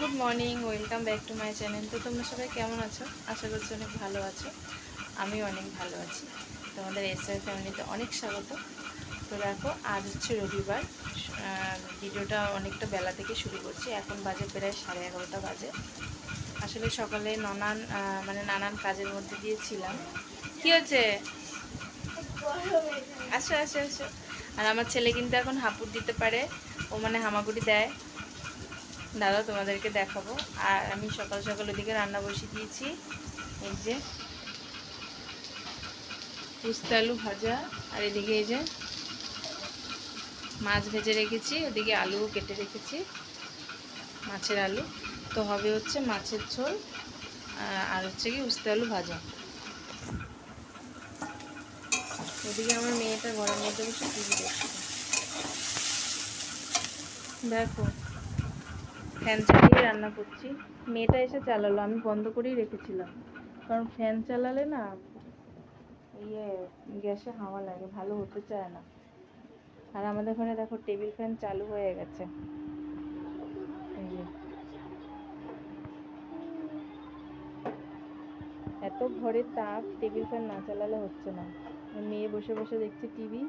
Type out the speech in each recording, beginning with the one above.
Good morning, welcome back to my channel. তো তোমরা সবাই কেমন আছো? আশা করছি অনেক ভালো আছো। আমি অনেক ভালো আছি। তোমাদের এসআই ফ্যামিলিতে অনেক স্বাগত। তো দেখো, আজ হচ্ছে রবিবার। ভিডিওটা অনেকটা বেলা থেকে শুরু করছি। এখন বাজে প্রায় সাড়ে এগারোটা বাজে। আসলে সকালে নানান মানে নানান কাজের মধ্যে দিয়েছিলাম কি হচ্ছে আসো আসো আসো। আর আমার ছেলে কিন্তু এখন হাঁপুর দিতে পারে। ও মানে হামাগুড়ি দেয়। দাদা, তোমাদেরকে দেখাবো। আর আমি সকাল সকাল ওদিকে রান্না বসিয়ে দিয়েছি। এই যে উস্তে আলু ভাজা, আর এদিকে এই যে মাছ ভেজে রেখেছি, ওদিকে আলুও কেটে রেখেছি, মাছের আলু। তো হবে হচ্ছে মাছের ঝোল আর হচ্ছে কি উস্তে আলু ভাজা। ওদিকে আমার মেয়েটা ঘরের মধ্যে বসে টিভি দেখো ফ্যান চালিয়ে রান্না করছি। মেয়েটা এসে চালালো, আমি বন্ধ করেই রেখেছিলাম। কারণ ফ্যান চালালে না ইয়ে গ্যাসে হাওয়া লাগে, ভালো হতে চায় না। আর আমাদের ওখানে দেখো টেবিল ফ্যান চালু হয়ে গেছে। এত ঘরের তাপ, টেবিল ফ্যান না চালালে হচ্ছে না। মেয়ে বসে বসে দেখছে টিভি।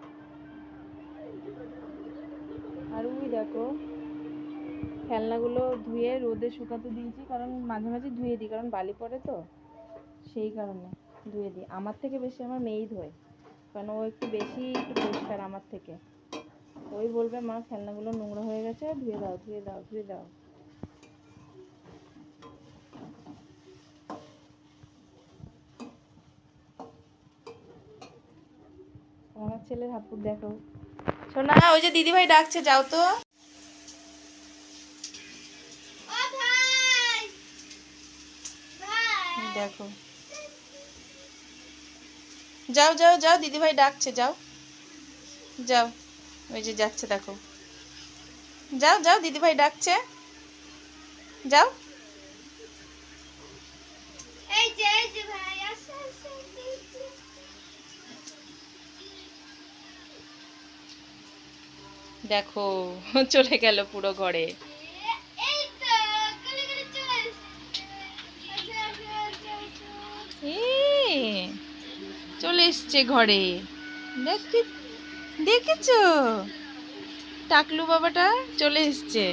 আর ওই দেখো খেলনাগুলো ধুয়ে রোদে শুকাতে দিয়েছি, কারণ মাঝে মাঝে ধুয়ে দিই, কারণ বালি পড়ে তো। সেই কারণে ধুয়ে দিই। আমার থেকে বেশি আমার মেয়েই ধোয়, কারণ ও একটু বেশি একটু পরিষ্কার আমার থেকে। ওই বলবে, মা, খেলনাগুলো নোংরা হয়ে গেছে, ধুয়ে দাও ধুয়ে দাও ধুয়ে দাও। আমার ছেলের হাপুর দেখো শোনা ওই যে দিদিভাই ডাকছে, যাও তো এই দেখো। যাও যাও যাও দিদিভাই ডাকছে যাও। যাও ওই যে যাচ্ছে দেখো। যাও যাও দিদিভাই ডাকছে। যাও। যে ভাই আসো আসো। দেখো চলে গেল পুরো ঘরে। এসছে ঘরে। দেখি দেখেছ? টাকলু বাবাটা চলে এসছে।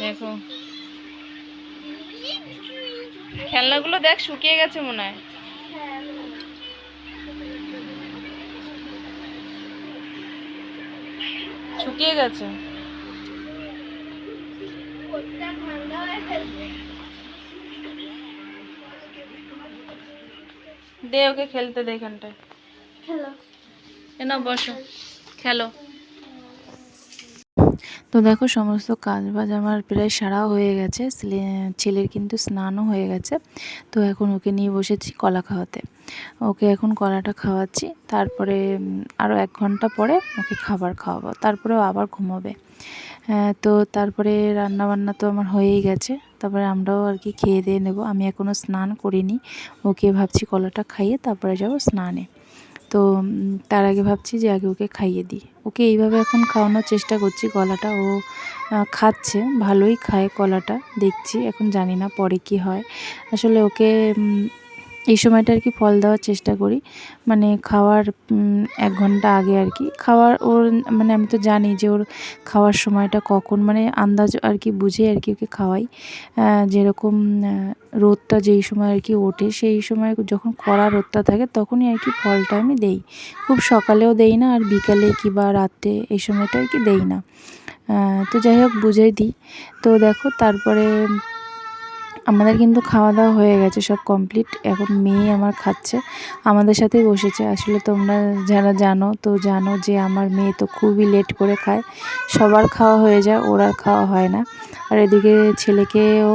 দেখো। খেলনাগুলো দেখ শুকিয়ে গেছে মনে হয়। শুকিয়ে গেছে ওটা ঠান্ডা হয়ে গেছে। দে ওকে খেলতে দে এখানটায়। হ্যালো এ বসো। খেলো। তো দেখো সমস্ত কাজ বাজ আমার প্রায় সারা হয়ে গেছে। ছেলের কিন্তু স্নানও হয়ে গেছে। তো এখন ওকে নিয়ে বসেছি কলা খাওয়াতে। ওকে এখন কলাটা খাওয়াচ্ছি। তারপরে আরও এক ঘণ্টা পরে ওকে খাবার খাওয়াবো। তারপরে আবার ঘুমোবে। তো তারপরে রান্না বান্না তো আমার হয়েই গেছে। তারপরে আমরাও আর কি খেয়ে দিয়ে নেব। আমি এখনও স্নান করিনি। ওকে ভাবছি কলাটা খাইয়ে তারপরে যাব স্নানে। তো তার আগে ভাবছি যে আগে ওকে খাইয়ে দিই। ওকে এইভাবে এখন খাওয়ানোর চেষ্টা করছি কলাটা। ও খাচ্ছে, ভালোই খায় কলাটা। দেখছি, এখন জানি না পরে কি হয়। আসলে ওকে এই সময়টা আর কি ফল দেওয়ার চেষ্টা করি। মানে খাওয়ার এক ঘণ্টা আগে আর কি। খাওয়ার ওর মানে আমি তো জানি যে ওর খাওয়ার সময়টা কখন মানে আন্দাজ আর কি বুঝে আর কি ওকে খাওয়াই। যেরকম রোদটা যেই সময় আর কি ওঠে, সেই সময় যখন কড়া রোদটা থাকে তখনই আর কি ফলটা আমি দেই। খুব সকালেও দেই না আর বিকালে কি বা রাতে এই সময়টা আর কি দেই না। তো যাই হোক বুঝেই দিই। তো দেখো তারপরে আমাদের কিন্তু খাওয়া দাওয়া হয়ে গেছে, সব কমপ্লিট এখন মেয়ে আমার খাচ্ছে, আমাদের সাথেই বসেছে। আসলে তোমরা যারা জানো, তো জানো যে আমার মেয়ে তো খুবই লেট করে খায়। সবার খাওয়া হয়ে যায়, ওর আর খাওয়া হয় না। আর এদিকে ছেলেকেও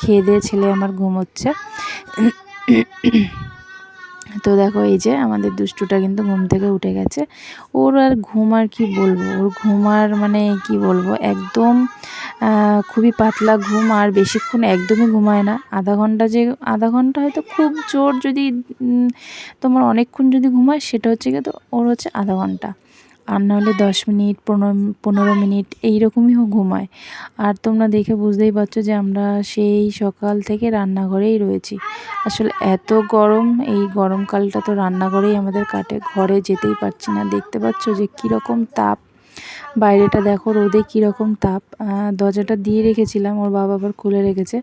খেয়ে দিয়ে ছেলে আমার ঘুমোচ্ছে। তো দেখো এই যে আমাদের দুষ্টুটা কিন্তু ঘুম থেকে উঠে গেছে। ওর আর ঘুম আর কি বলব? ওর ঘুম আর মানে কি বলব? একদম খুবই পাতলা ঘুম আর বেশিক্ষণ একদমই ঘুমায় না। আধা ঘণ্টা যে, আধা ঘণ্টা হয়তো খুব জোর যদি তোমার অনেকক্ষণ যদি ঘুমায়, সেটা হচ্ছে কি তো ওর হচ্ছে আধা ঘণ্টা। আর নাহলে দশ মিনিট, পনেরো পনেরো মিনিট এইরকমই ঘুমায়। আর তোমরা দেখে বুঝতেই পারছ যে আমরা সেই সকাল থেকে রান্নাঘরেই রয়েছি। আসলে এত গরম, এই গরমকালটা তো রান্নাঘরেই আমাদের কাটে, ঘরে যেতেই পারছি না। দেখতে পাচ্ছ যে কীরকম তাপ। বাইরেটা দেখো, রোদে কীরকম তাপ। দরজাটা দিয়ে রেখেছিলাম, ওর বাবা আবার খুলে রেখেছে,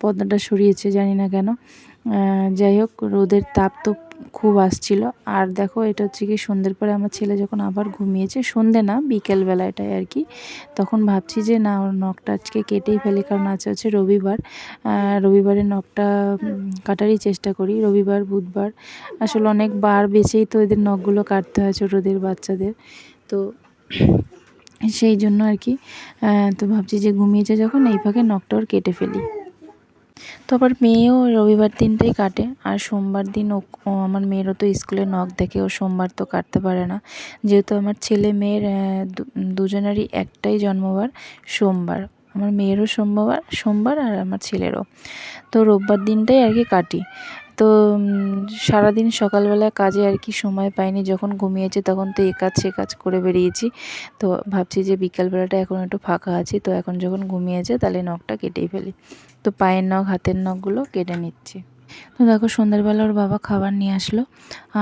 পর্দাটা সরিয়েছে, জানি না কেন। যাই হোক, রোদের তাপ তো খুব আসছিল। আর দেখো এটা হচ্ছে কি সন্ধ্যের পরে আমার ছেলে যখন আবার ঘুমিয়েছে সন্ধে না বিকেলবেলা এটাই আর কি তখন ভাবছি যে না ওর নখটা আজকে কেটেই ফেলে কারণ আজ হচ্ছে রবিবার। আহ, রবিবারে নখটা কাটারই চেষ্টা করি রবিবার বুধবার। আসলে অনেক বার বেছেই তো এদের নখগুলো কাটতে হয় ছোটোদের বাচ্চাদের। তো সেই জন্য আর কি তো ভাবছি যে ঘুমিয়েছে যখন এই ফাঁকে নখটা ওর কেটে ফেলি। তো আবার মেয়েও রবিবার দিনটাই কাটে, আর সোমবার দিন ও আমার মেয়েরও তো স্কুলে নখ দেখে ও সোমবার তো কাটতে পারে না। যেহেতু আমার ছেলে মেয়ের দুজনেরই একটাই জন্মবার, সোমবার। আমার মেয়েরও সোমবার সোমবার আর আমার ছেলেরও। তো রোববার দিনটাই আর কি কাটি। তো সারাদিন সকালবেলা কাজে আর কি সময় পাইনি, যখন ঘুমিয়েছে তখন তো এ কাজ সে কাজ করে বেরিয়েছি। তো ভাবছি যে বিকালবেলাটা এখন একটু ফাঁকা আছি, তো এখন যখন ঘুমিয়েছে তাহলে নখটা কেটেই ফেলি। তো পায়ের নখ হাতের নখগুলো কেটে নিচ্ছি। তো দেখো সন্ধ্যাবেলা ওর বাবা খাবার নিয়ে আসলো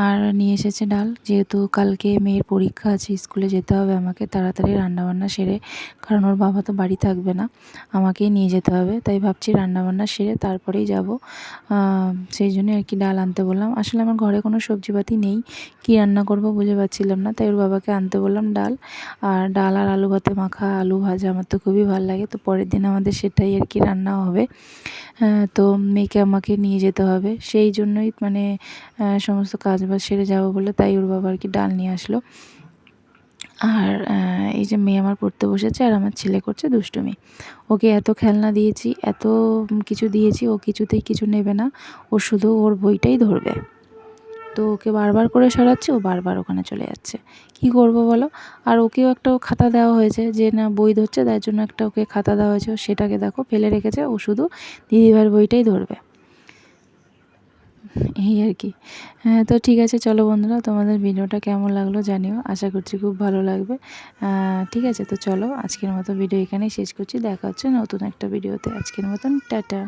আর নিয়ে এসেছে ডাল। যেহেতু কালকে মেয়ের পরীক্ষা আছে, স্কুলে যেতে হবে আমাকে, তাড়াতাড়ি রান্নাবান্না সেরে, কারণ ওর বাবা তো বাড়ি থাকবে না, আমাকেই নিয়ে যেতে হবে। তাই ভাবছি রান্নাবান্না সেরে তারপরেই যাব। সেই জন্য আর কি ডাল আনতে বললাম। আসলে আমার ঘরে কোনো সবজিপাতি নেই, কি রান্না করব বুঝে পাচ্ছিলাম না, তাই ওর বাবাকে আনতে বললাম ডাল। আর ডাল আর আলু ভাতে মাখা, আলু ভাজা আমার তো খুবই ভালো লাগে, তো পরের দিন আমাদের সেটাই আর কি রান্না হবে। তো মেয়েকে আমাকে নিয়ে যেতে হবে। সেই জন্যই মানে সমস্ত কাজ বাজ সেরে যাব বলে তাই ওর বাবা আর কি ডাল নিয়ে আসলো। আর এই যে মেয়ে আমার পড়তে বসেছে আর আমার ছেলে করছে দুষ্টুমি। ওকে এত খেলনা দিয়েছি, এত কিছু দিয়েছি, ও কিছুতেই কিছু নেবে না। ও শুধু ওর বইটাই ধরবে। তো ওকে বারবার করে সরাচ্ছে, ও বারবার ওখানে চলে যাচ্ছে। কি করব বলো? আর ওকেও একটা খাতা দেওয়া হয়েছে যে না বই ধরছে তার জন্য একটা ওকে খাতা দেওয়া হয়েছে। সেটাকে দেখো, ফেলে রেখেছে, ও শুধু দিদিভাইয়ের বইটাই ধরবে। এই আর কি। হ্যাঁ তো ঠিক আছে, চলো বন্ধুরা, তোমাদের ভিডিওটা কেমন লাগল জানিও। আশা করছি খুব ভালো লাগবে। ঠিক আছে, তো চলো আজকের মতো ভিডিও এখানেই শেষ করছি। দেখা হচ্ছে নতুন একটা ভিডিওতে। আজকের মতন, টাটা।